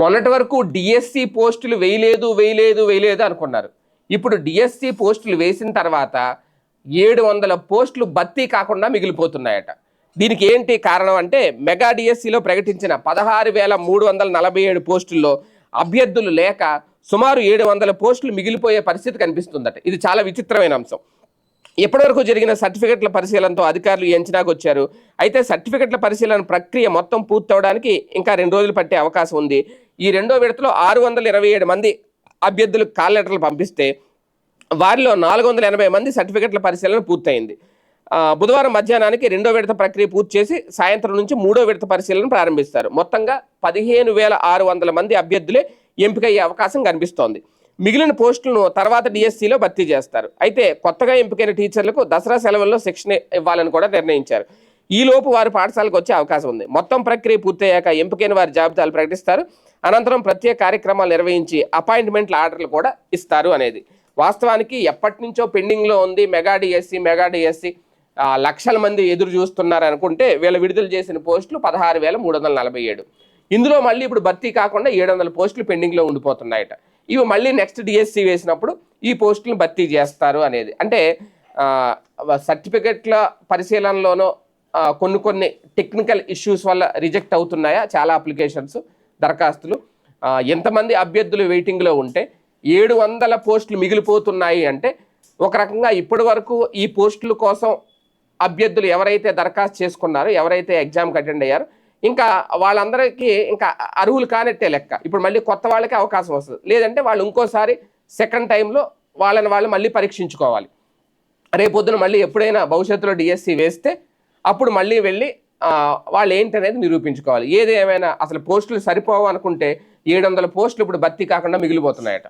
మొన్నటి వరకు డిఎస్సి పోస్టులు వేయలేదు వేయలేదు వేయలేదు అనుకున్నారు. ఇప్పుడు డిఎస్సి పోస్టులు వేసిన తర్వాత ఏడు వందల పోస్టులు భర్తీ కాకుండా మిగిలిపోతున్నాయట. దీనికి ఏంటి కారణం అంటే మెగా డిఎస్సిలో ప్రకటించిన పదహారు వేల మూడు వందల నలభై ఏడు పోస్టుల్లో అభ్యర్థులు లేక సుమారు ఏడు వందల పోస్టులు మిగిలిపోయే పరిస్థితి కనిపిస్తుందట. ఇది చాలా విచిత్రమైన అంశం. ఇప్పటివరకు జరిగిన సర్టిఫికెట్ల పరిశీలనతో అధికారులు ఈ అంచనాకు వచ్చారు. అయితే సర్టిఫికెట్ల పరిశీలన ప్రక్రియ మొత్తం పూర్తవడానికి ఇంకా రెండు రోజులు పట్టే అవకాశం ఉంది. ఈ రెండో విడతలో ఆరు వందల ఇరవై ఏడు మంది అభ్యర్థులకు కాల్ లెటర్లు పంపిస్తే వారిలో నాలుగు వందల ఎనభై మంది సర్టిఫికెట్ల పరిశీలన పూర్తయింది. బుధవారం మధ్యాహ్నానికి రెండో విడత ప్రక్రియ పూర్తి చేసి సాయంత్రం నుంచి మూడో విడత పరిశీలన ప్రారంభిస్తారు. మొత్తంగా పదిహేను వేల ఆరు వందల మంది అభ్యర్థులే ఎంపికయ్యే అవకాశం కనిపిస్తోంది. మిగిలిన పోస్టులను తర్వాత డిఎస్సిలో భర్తీ చేస్తారు. అయితే కొత్తగా ఎంపికైన టీచర్లకు దసరా సెలవుల్లో శిక్షణ ఇవ్వాలని కూడా నిర్ణయించారు. ఈలోపు వారు పాఠశాలకు వచ్చే అవకాశం ఉంది. మొత్తం ప్రక్రియ పూర్తయ్యాక ఎంపికైన వారి జాబితాలు ప్రకటిస్తారు. అనంతరం ప్రత్యేక కార్యక్రమాలు నిర్వహించి అపాయింట్మెంట్ల ఆర్డర్లు కూడా ఇస్తారు అనేది. వాస్తవానికి ఎప్పటి నుంచో పెండింగ్లో ఉంది మెగా డిఎస్సి మెగా డిఎస్సి లక్షల మంది ఎదురు చూస్తున్నారు అనుకుంటే వీళ్ళు విడుదల చేసిన పోస్టులు పదహారు వేల మూడు వందల నలభై ఏడు. ఇందులో మళ్ళీ ఇప్పుడు భర్తీ కాకుండా ఏడు వందల పోస్టులు పెండింగ్లో ఉండిపోతున్నాయట. ఇవి మళ్ళీ నెక్స్ట్ డిఎస్సి వేసినప్పుడు ఈ పోస్టులను భర్తీ చేస్తారు అనేది. అంటే సర్టిఫికెట్ల పరిశీలనలోనో కొన్ని కొన్ని టెక్నికల్ ఇష్యూస్ వల్ల రిజెక్ట్ అవుతున్నాయా? చాలా అప్లికేషన్స్ దరఖాస్తులు. ఎంతమంది అభ్యర్థులు వెయిటింగ్లో ఉంటే ఏడు వందల పోస్టులు మిగిలిపోతున్నాయి అంటే ఒక రకంగా ఇప్పటి వరకు ఈ పోస్టుల కోసం అభ్యర్థులు ఎవరైతే దరఖాస్తు చేసుకున్నారో ఎవరైతే ఎగ్జామ్కి అటెండ్ అయ్యారో ఇంకా వాళ్ళందరికీ ఇంకా అర్హులు కానట్టే లెక్క. ఇప్పుడు మళ్ళీ కొత్త వాళ్ళకి అవకాశం వస్తుంది. లేదంటే వాళ్ళు ఇంకోసారి సెకండ్ టైంలో వాళ్ళని వాళ్ళు మళ్ళీ పరీక్షించుకోవాలి. రేపొద్దున మళ్ళీ ఎప్పుడైనా భవిష్యత్తులో డిఎస్సి వేస్తే అప్పుడు మళ్ళీ వెళ్ళి వాళ్ళు ఏంటనేది నిరూపించుకోవాలి. ఏది ఏమైనా అసలు పోస్టులు సరిపోవు అనుకుంటే ఏడు వందల పోస్టులు ఇప్పుడు భర్తీ కాకుండా మిగిలిపోతున్నాయట.